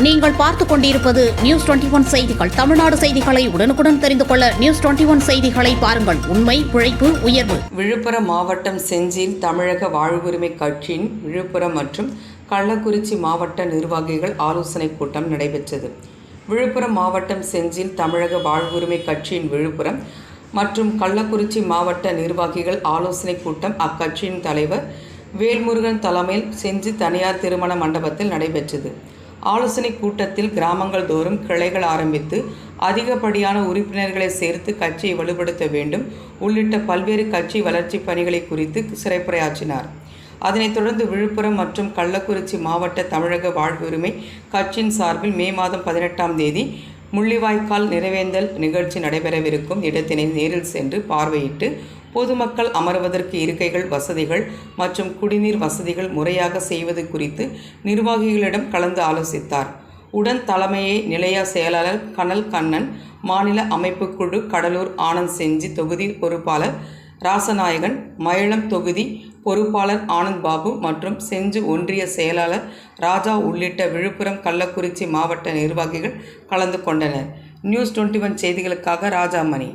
நீங்கள் பார்த்துக் கொண்டிருப்பது நியூஸ் டுவெண்டி ஒன் செய்திகள். தமிழ்நாடு செய்திகளை உடனுக்குடன் தெரிந்து கொள்ள நியூஸ் டுவெண்டி ஒன் செய்திகளை பாருங்கள். உண்மை உழைப்பு உயர்வு. விழுப்புரம் மாவட்டம் செஞ்சியில் தமிழக வாழ்வுரிமை கட்சியின் விழுப்புரம் மற்றும் கள்ளக்குறிச்சி மாவட்ட நிர்வாகிகள் ஆலோசனைக் கூட்டம் நடைபெற்றது. விழுப்புரம் மாவட்டம் செஞ்சில் தமிழக வாழ்வுரிமை கட்சியின் விழுப்புரம் மற்றும் கள்ளக்குறிச்சி மாவட்ட நிர்வாகிகள் ஆலோசனைக் கூட்டம் அக்கட்சியின் தலைவர் வேல்முருகன் தலைமையில் செஞ்சி தனியார் திருமண மண்டபத்தில் நடைபெற்றது. ஆலோசனை கூட்டத்தில் கிராமங்கள் தோறும் கிளைகள் ஆரம்பித்து அதிகப்படியான உறுப்பினர்களை சேர்த்து கட்சியை வலுப்படுத்த வேண்டும். உள்ளிட்ட பல்வேறு கட்சி வளர்ச்சி பணிகளை குறித்து சிறைப்புரையாற்றினார். அதனைத் தொடர்ந்து விழுப்புரம் மற்றும் கள்ளக்குறிச்சி மாவட்ட தமிழக வாழ்வுரிமை கட்சியின் சார்பில் மே மாதம் பதினெட்டாம் தேதி முள்ளிவாய்க்கால் நிறைவேந்தல் நிகழ்ச்சி நடைபெறவிருக்கும் இடத்தினை நேரில் சென்று பார்வையிட்டு பொதுமக்கள் அமர்வதற்கு இருக்கைகள் வசதிகள் மற்றும் குடிநீர் வசதிகள் முறையாக செய்வது குறித்து நிர்வாகிகளிடம் கலந்து ஆலோசித்தார். உடன் தலைமையை நிலைய செயலாளர் கனல் கண்ணன் மாநில அமைப்புக்குழு கடலூர் ஆனந்த் செஞ்சி தொகுதி பொறுப்பாளர் ராசநாயகன் மயிலம் தொகுதி பொறுப்பாளர் ஆனந்த் பாபு மற்றும் செஞ்சு ஒன்றிய செயலாளர் ராஜா உள்ளிட்ட விழுப்புரம் கள்ளக்குறிச்சி மாவட்ட நிர்வாகிகள் கலந்து கொண்டனர். நியூஸ் டுவெண்ட்டி ஒன் செய்திகளுக்காக ராஜாமணி.